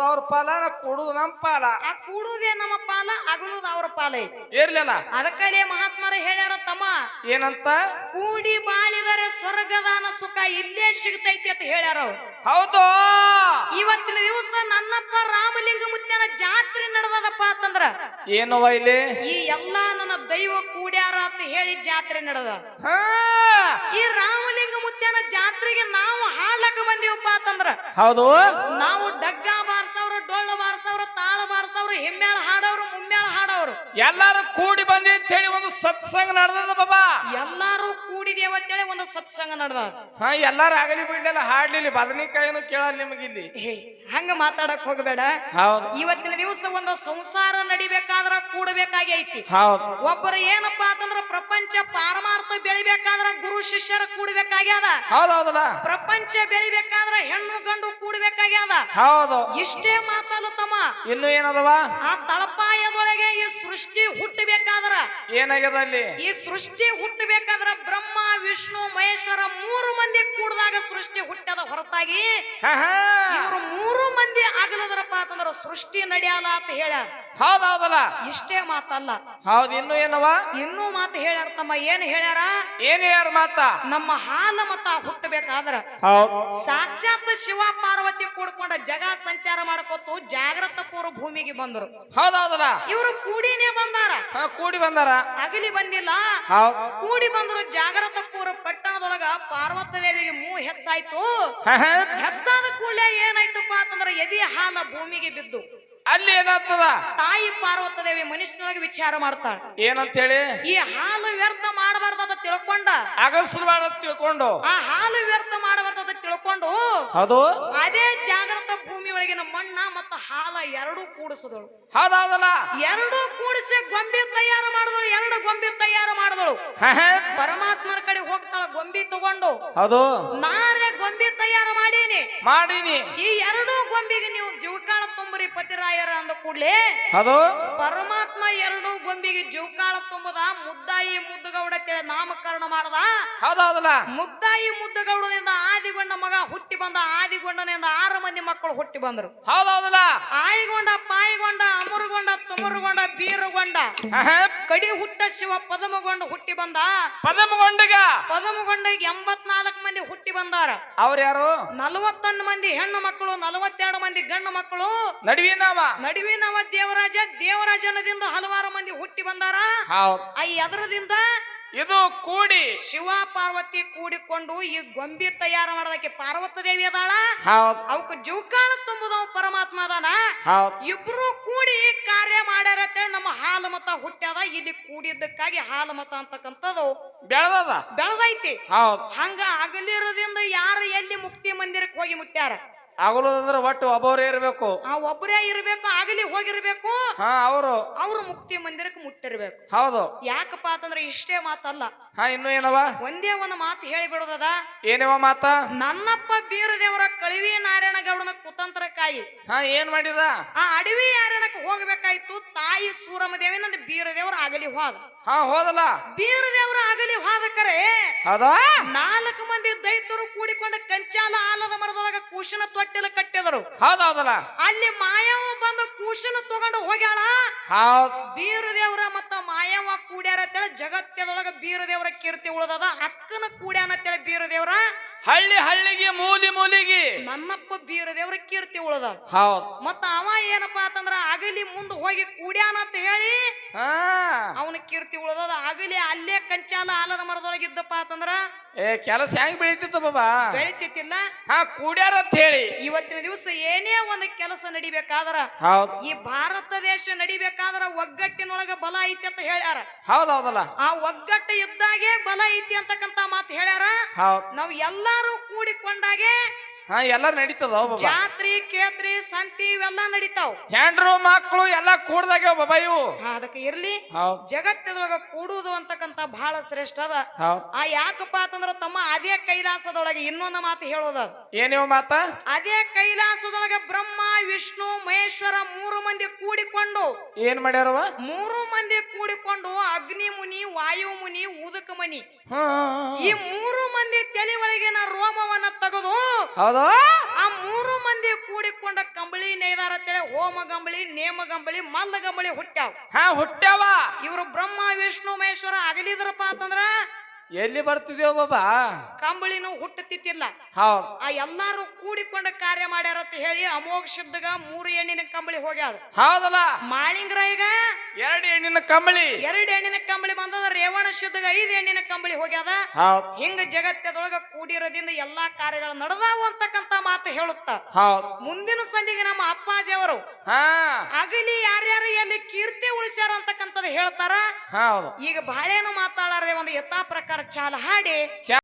ಅಗಲುದು ಅವ್ರ ಪಾಲ ಕೊಡುದು ನಮ್ಮ ಪಾಲ. ಆ ಕೂಡುದೇ ನಮ್ಮ ಪಾಲ ಅಗಲುದ ಅವ್ರ ಪಾಲ ಐತಿ. ಇರ್ಲಿಲ್ಲ ಅದಕ್ಕಲ್ಲೇ ಮಹಾತ್ಮರು ಹೇಳ್ಯಾರ ತಮ್ಮ ಏನಂತ? ಕೂಡಿ ಬಾಳಿದರೆ ಸ್ವರ್ಗದಾನ ಸುಖ ಇಲ್ಲೇ ಸಿಗ್ತೈತಿ ಅಂತ ಹೇಳ್ಯಾರ ಅವ್ರು. ಹೌದು. ಇವತ್ತಿನ ದಿವಸ ನನ್ನಪ್ಪ ರಾಮಲಿಂಗ ಮುತ್ಯನ ಜಾತ್ರೆ ನಡೆದದಪ್ಪ ಅಂತಂದ್ರ ಏನವ ಇಲ್ಲಿ? ಈ ಎಲ್ಲಾ ನನ್ನ ದೈವ ಕೂಡ್ಯಾರ ಅಂತ ಹೇಳಿ ಜಾತ್ರೆ ನಡೆದ. ಹಾ. ಈ ರಾಮಲಿಂಗ ಮುತ್ಯನ ಜಾತ್ರೆಗೆ ನಾವು ಹಾಡ್ಲಕ್ಕ ಬಂದೀವಪ್ಪ ಅಂತಂದ್ರ ಹೌದು. ನಾವು ಡಗ್ಗ ಹಿಮ್ಮೇಳ ಹಾಡವ್ರು ಎಲ್ಲಾರು ಕೂಡಿ ಬಂದಿ ಅಂತ ಹೇಳಿ ಒಂದು ಸತ್ಸಂಗ ನಡೆದದ ಬಾಬಾ. ಎಲ್ಲಾರು ಕೂಡಿದೇವ ಅಂತೇಳಿ ಒಂದು ಸತ್ಸಂಗ ನಡೆದ ಹಾ ಎಲ್ಲಾರು ಆಗಲಿ ಬಿಡ್ಲಿಲ್ಲ ಹಾಡ್ಲಿಲ್ಲ ಬದನಿಕಾಯಿನು ಕೇಳಲ್ಲ ನಿಮಗಿಲ್ಲಿ ಹೇ ಹಂಗ ಮಾತಾಡಕ್ ಹೋಗಬೇಡ. ಹೌದು. ಇವತ್ತಿನ ದಿವಸ ಒಂದು ಸಂಸಾರ ನಡಿಬೇಕಾದ್ರ ಕೂಡಬೇಕಾಗಿ ಐತಿ. ಹೌದು. ಒಬ್ಬರು ಏನಪ್ಪಾ ಅಂತಂದ್ರ ಪ್ರಪಂಚ ಪಾರಮಾರ್ಥ ಬೆಳಿಬೇಕಾದ್ರ ಗುರು ಶಿಷ್ಯರ ಕೂಡಬೇಕಾಗ್ಯದ. ಹೌದು ಹೌದಲ್ಲ ಪ್ರಪಂಚ ಬೆಳಿಬೇಕಾದ್ರ ಹೆಣ್ಣು ಗಂಡು ಕೂಡಬೇಕಾಗ್ಯದ. ಹೌದು. ಇಷ್ಟೇ ಮಾತಲ್ಲ ತಮ್ಮ. ಇನ್ನು ಏನದವ? ಆ ತಳಪಾಯದೊಳಗೆ ಸೃಷ್ಟಿ ಹುಟ್ಟಬೇಕಾದ್ರ? ಏನಾಗ್ಯದ ಅಲ್ಲಿ? ಈ ಸೃಷ್ಟಿ ಹುಟ್ಟಬೇಕಾದ್ರ ಬ್ರಹ್ಮ ವಿಷ್ಣು ಮಹೇಶ್ವರ ಮೂರು ಮಂದಿ ಕೂಡದಾಗ ಸೃಷ್ಟಿ ಹುಟ್ಟದ ಹೊರತಾಗಿ ಇವರು ಮೂರು ಆಗಲದ್ರಪ್ಪ ಅಂತಂದ್ರ ಸೃಷ್ಟಿ ನಡೆಯಲ್ಲ ಅಂತ ಹೇಳ್ಯಾರ. ಹೌದು ಹೌದಲ್ಲ ಇಷ್ಟೇ ಮಾತಲ್ಲ. ಹೌದು ಇನ್ನು ಏನವ? ಇನ್ನೂ ಮಾತು ಹೇಳ್ಯಾರ ತಮ್ಮ ಏನ್ ಹೇಳ್ಯಾರ? ಏನ್ ಹೇಳ್ಯಾರ ಮಾತ? ನಮ್ಮ ಹಾಲ ಮತ ಹುಟ್ಟಬೇಕಾದ್ರ ಸಾಕ್ಷಾತ್ ಶಿವ ಪಾರ್ವತಿ ಕೂಡ್ಕೊಂಡ ಜಗ ಸಂಚಾರ ಮಾಡ್ಕೊತು ಜಾಗೃತ ಪೂರ್ವ ಭೂಮಿಗೆ ಬಂದರು. ಹೌದು ಹೌದಲ್ಲ ಇವರು ಕೂಡಿನೇ ಬಂದಾರ. ಕೂಡಿ ಬಂದಾರ. ಅಗಲಿ ಬಂದಿಲ್ಲ. ಕೂಡಿ ಬಂದ್ರು ಜಾಗ್ರತ ಪೂರ್ವ ಪಟ್ಟಣದೊಳಗ ಪಾರ್ವತ ದೇವಿಗೆ ಮೂ ಹೆಚ್ಚಾಯ್ತು. ಹೆಚ್ಚಾದ ಕೂಡಲೇ ಏನಾಯ್ತಪ್ಪ ಅಂತಂದ್ರ ಎದಿ ಹಾಲ ಭೂಮಿಗೆ ಬಿದ್ದು. ಅಲ್ಲಿ ಏನಾಗ್ತದ? ತಾಯಿ ಪಾರ್ವತ ದೇವಿ ಮನುಷ್ಯನೊಳಗೆ ವಿಚಾರ ಮಾಡ್ತಾಳ. ಏನಂತ ಹೇಳಿ ಈ ಹಾಲು ವ್ಯರ್ಥ ಮಾಡಬಾರ್ದ ತಿಳ್ಕೊಂಡ. ಅಗಸ್ರವಾಡ ತಿಳ್ಕೊಂಡು. ಆ ಹಾಲು ವ್ಯರ್ಥ ಮಾಡಬಾರ್ದ ತಿಳ್ಕೊಂಡು ಅದು? ಅದೇ ಜಾಗೃತ ಭೂಮಿ ಒಳಗಿನ ಮಣ್ಣ ಮತ್ತ ಹಾಲ ಎರಡೂ ಕೂಡಿಸಿದಳು. ಹೌದು ಹೌದಲ್ಲ ಎರಡೂ ಕೂಡಿಸಿ ಗೊಂಬೆ ತಯಾರು ಮಾಡಿದಳು ಎರಡು ಗೊಂಬೆ ತಯಾರು ಮಾಡಿದಳು. ಹಾ ಹಾ ಪರಮಾತ್ಮನ ಕಡೆ ಹೋಗ್ತಾಳ ಗೊಂಬೆ ತಗೊಂಡು ಹೌದು. ನಾರೇ ಗೊಂಬಿ ತಯಾರು ಮಾಡೀನಿ. ಮಾಡೀನಿ. ಈ ಎರಡೂ ಗೊಂಬಿಗೆ ನೀವು ಜೀವಕಾಳ ತುಂಬರಿ ಪತಿರಾಯರ ಅಂದ ಕೂಡಲೇ ಅದು? ಪರಮಾತ್ಮ ಎರಡು ಗೊಂಬಿಗೆ ಜೀವಕಾಳ ತುಂಬದ ಮುದ್ದಾಯಿ ಮುದ್ದುಗೌಡ ತಿಳಿ ನಾಮಕರಣ ಮಾಡದ. ಹೌದೌದಲ್ಲ ಮುದ್ದಾಯಿ ಮುದ್ದುಗೌಡನಿಂದ ಆದಿಗೊಂಡ ಮಗ ಹುಟ್ಟಿ ಬಂದ ಆದಿಗೊಂಡನಿಂದ ಆರು ಮಂದಿ ಮಕ್ಕಳು ಹುಟ್ಟಿ ಬಂದರು. ಹೌದೌದಲ್ಲ ಆಯಿಗೊಂಡ ಪಾಯಿಗೊಂಡ ಅಮರುಗೊಂಡ ತುಮರುಗೊಂಡ ಬೀರುಗೊಂಡ ಕಡಿ ಹುಟ್ಟ ಶಿವ ಪದಮಗೊಂಡ ಹುಟ್ಟಿ ಬಂದ. ಪದಮಗೊಂಡಗ? ಪದಮಗೊಂಡ ಎಂಬತ್ನಾಲ್ಕು ಮಂದಿ ಹುಟ್ಟಿ ಬಂದಾರ. ಅವ್ರ ಯಾರು? ನಲವತ್ತೊಂದು ಮಂದಿ ಹೆಣ್ಣು ಮಕ್ಕಳು ನಲವತ್ತೆರಡು ಮಂದಿ ಗಂಡು ಮಕ್ಕಳು. ನಡುವಿನವ ನಡುವಿನವ ದೇವರಾಜ ದೇವರಾಜನದಿಂದ ಹಲವಾರು ಮಂದಿ ಹುಟ್ಟಿ ಬಂದಾರ. ಹೌದು. ಅದರದಿಂದ ಎದರದಿಂದ ಇದು ಕೂಡಿ. ಶಿವ ಪಾರ್ವತಿ ಕೂಡಿಕೊಂಡು ಈ ಗೊಂಬಿ ತಯಾರ ಮಾಡೋದಕ್ಕೆ ಪಾರ್ವತ ದೇವಿ ಅದಾಳ. ಹೌದು. ಅವಕ್ಕೆ ಜೀವಕಾಲ ತುಂಬುದವ ಪರಮಾತ್ಮ ಅದಾನ. ಹೌದು. ಇಬ್ರು ಕೂಡಿ ಕಾರ್ಯ ಮಾಡ್ಯಾರ ಅಂತೇಳಿ ನಮ್ಮ ಹಾಲು ಮತ ಹುಟ್ಟ್ಯದ. ಇಲ್ಲಿ ಕೂಡಿದ್ದಕ್ಕಾಗಿ ಹಾಲು ಮತ ಅಂತಕ್ಕಂಥದ್ದು. ಬೆಳೆದದ. ಬೆಳದೈತಿ. ಹೌದು. ಹಂಗ ಅಗಲಿರೋದ್ರಿಂದ ಯಾರು ಎಲ್ಲಿ ಮುಕ್ತಿ ಮಂದಿರಕ್ಕೆ ಹೋಗಿ ಮುಟ್ಟ್ಯಾರ? ಆಗಲೋದಂದ್ರ ಒಟ್ಟು ಒಬ್ಬರೇ ಇರಬೇಕು. ಆ ಒಬ್ಬರೇ ಇರಬೇಕು ಆಗಲಿ ಹೋಗಿರ್ಬೇಕು. ಹಾ ಅವರು. ಅವರು ಮುಕ್ತಿ ಮಂದಿರಕ್ಕೆ ಮುಟ್ಟಿರ್ಬೇಕು. ಹೌದು. ಯಾಕಪ್ಪ ಅಂತಂದ್ರೆ ಇಷ್ಟೇ ಮಾತಲ್ಲ. ಹಾ ಇನ್ನು ಏನವ? ಒಂದೇ ಒಂದು ಮಾತು ಹೇಳಿ ಬಿಡೋದದ ಏನವ ಮಾತ? ನನ್ನಪ್ಪ ಬೀರದೇವರ ಕಳಿವಿ ನಾರಾಯಣ ಗೌಡನ ಕುತಂತ್ರಕಾಯಿ ಹಾ ಏನ್ ಮಾಡಿದ? ಆ ಅಡವಿ ಯಾರಣಕ್ಕೆ ಹೋಗ್ಬೇಕಾಯ್ತು? ತಾಯಿ ಸೂರಮದೇವಿ ನನ್ನ ಬೀರದೇವರ ಆಗಲಿ ಹೋದ. ಹಾ ಹೋದಲ್ಲ? ಬೀರದೇವರ ಆಗಲಿ ಹೋದ ಕರೆ. ಹೌದಾ? ನಾಲ್ಕು ಮಂದಿ ದೈತರು ಕೂಡಿಕೊಂಡ ಕಂಚಾಲ ಆಲದ ಮರದೊಳಗ ಕೂಶನ ತೊಟ್ಟಿಲ ಕಟ್ಟಿದರು. ಹೌದ್ ಹೌದಲ್ಲ ಅಲ್ಲಿ ಮಾಯವ ಬಂದು ಕೂಶನ ತಗೊಂಡು ಹೋಗ್ಯಾಳ. ಹೌದ್. ಬೀರದೇವ್ರ ಮತ್ತ ಮಾಯವ ಕೂಡ್ಯಾರ ಅಂತೇಳಿ ಜಗತ್ತದೊಳಗ ಬೀರದೇವ್ರ ಕೀರ್ತಿ ಉಳದದ. ಅಕ್ಕನ ಕೂಡ್ಯಾನ ಅಂತೇಳಿ ಬೀರದೇವ್ರ. ಹಳ್ಳಿ ಹಳ್ಳಿಗೆ ಮೂಲಿ ಮೂಲಿಗೆ. ನನ್ನಪ್ಪ ಬೀರದೇವ್ರ ಕೀರ್ತಿ ಉಳದ ಹೌದ್. ಮತ್ತ ಅವ ಏನಪ್ಪಾ ಅಂತಂದ್ರ ಅಗಲಿ ಮುಂದೆ ಹೋಗಿ ಕೂಡ್ಯಾನ ಅಂತ ಹೇಳಿ ಹಾ? ಕೀರ್ತಿ ಉಳದದ ಆಗಲಿ ಅಲ್ಲೇ ಕಂಚಾಲ ಆಲದ ಮರದೊಳಗಿದ್ದಪ್ಪ ಅಂತಂದ್ರ ಏ ಕೆಲಸ ಹೆಂಗ್ ಬೆಳಿತಿತ್ತು ಬಾಬಾ? ಬೆಳಿತಿತ್ತಿಲ್ಲ. ಹಾ ಕೂಡ್ಯಾರ ಅಂತ ಹೇಳಿ. ಇವತ್ತಿನ ದಿವಸ ಏನೇ ಒಂದು ಕೆಲಸ ನಡಿಬೇಕಾದ್ರ ಹೌದ್. ಈ ಭಾರತ ದೇಶ ನಡಿಬೇಕಾದ್ರ ಒಗ್ಗಟ್ಟಿನೊಳಗ ಬಲ ಐತಿ ಅಂತ ಹೇಳ್ಯಾರ. ಹೌದ್ ಹೌದಲ್ಲ. ಆ ಒಗ್ಗಟ್ಟು ಇದ್ದಾಗೆ ಬಲ ಐತಿ ಅಂತಕ್ಕಂತ ಮಾತು ಹೇಳ್ಯಾರ. ಹೌದ್. ನಾವ್ ಎಲ್ಲಾರು ಕೂಡಿಕೊಂಡಾಗೆ ಹಾ ಎಲ್ಲ ನಡೀತದ ಬಾಬಾ ಜಾತ್ರಿ ಕೇತ್ರಿ ಸಂತಿ ಇವೆಲ್ಲ ನಡಿತಾವ್. ಹೆಂಡ್ರು ಮಕ್ಕಳು ಎಲ್ಲ ಕೂಡ್ದಾಗ್ಯಾವ ಬಾಬಾ ಇವು? ಹಾ, ಅದಕ್ಕೆ ಇರ್ಲಿ. ಹೌದ್. ಜಗತ್ತದೊಳಗ ಕೂಡುವುದು ಅಂತಕ್ಕಂತ ಬಹಳ ಶ್ರೇಷ್ಠ ಅದ. ಹೌದ್. ಆ ಯಾಕಪ್ಪ ಅಂತಂದ್ರ ತಮ್ಮ ಅದೇ ಕೈಲಾಸದೊಳಗೆ ಇನ್ನೊಂದು ಮಾತು ಹೇಳೋದ ಏನಿವ ಮಾತ? ಅದೇ ಕೈಲಾಸದೊಳಗೆ ಬ್ರಹ್ಮ ವಿಷ್ಣು ಮಹೇಶ್ವರ ಮೂರು ಮಂದಿ ಕೂಡಿಕೊಂಡು ಏನ್ ಮಾಡ್ಯಾರವ ಮೂರು ಮಂದಿ ಕೂಡಿಕೊಂಡು ಅಗ್ನಿ ಮುನಿ ವಾಯು ಮುನಿ ಉದಕ ಮನಿ. ಈ ಮೂರು ಮಂದಿ ತಲೆ ಒಳಗಿನ ರೋಮವನ್ನ ತೆಗೆದು ಹೌದ? ಆ ಮೂರು ಮಂದಿ ಕೂಡಿಕೊಂಡ ಕಂಬಳಿ ನೇದಾರ ಅಂತೇಳಿ ಹೋಮ ಗಂಬಳಿ ನೇಮ ಗಂಬಳಿ ಮಲ್ಲ ಗಂಬಳಿ ಹುಟ್ಟ್ಯಾವ. ಹಾ ಹುಟ್ಟ್ಯಾವ. ಇವರು ಬ್ರಹ್ಮ ವಿಷ್ಣು ಮಹೇಶ್ವರ ಅಗಲಿದ್ರಪ್ಪ ಅಂತಂದ್ರ ಎಲ್ಲಿ ಬರ್ತಿದ್ಯೋ ಬಾಬಾ? ಕಂಬಳಿನೂ ಹುಟ್ಟುತ್ತಿತ್ತಿಲ್ಲ ಹೌದು. ಆ ಎಲ್ಲಾರು ಕೂಡಿಕೊಂಡ ಕಾರ್ಯ ಮಾಡ್ಯಾರ ಅಂತ ಹೇಳಿ ಅಮೋಘ ಶಬ್ದಗ ಮೂರು ಎಣ್ಣಿನ ಕಂಬಳಿ ಹೋಗ್ಯಾರ ಹೌದಲ್ಲ. ಮಾಳಿಂಗರಾಯಿಗ ಎರಡು ಹೆಣ್ಣಿನ ಕಂಬಳಿ. ಎರಡು ಎಣ್ಣಿನ ಕಂಬಳಿ ಬಂದದ ರೇವಣ ಶುದ್ಧಗ ಐದು ಎಣ್ಣಿನ ಕಂಬಳಿ ಹೋಗ್ಯದ. ಹೌದ್ ಹಿಂಗ ಜಗತ್ತದೊಳಗ ಕೂಡಿರೋದ್ರಿಂದ ಎಲ್ಲಾ ಕಾರ್ಯಗಳು ನಡೆದಾವು ಅಂತಕ್ಕಂತ ಮಾತು ಹೇಳುತ್ತ. ಹೌದ್ ಮುಂದಿನ ಸಂಧಿಗೆ ನಮ್ಮ ಅಪ್ಪಾಜಿ ಅವರು ಹಾ. ಅಗಲಿ ಯಾರ್ಯಾರು ಎಲ್ಲಿ ಕೀರ್ತಿ ಉಳಿಸ್ಯಾರ ಅಂತಕ್ಕಂಥದ್ದು ಹೇಳ್ತಾರ. ಹೌದು. ಈಗ ಬಾಳೇನು ಮಾತಾಡಾರದೆ ಒಂದು ಯಥಾ ಪ್ರಕಾರ ಚಾಲ ಹಾಡಿ.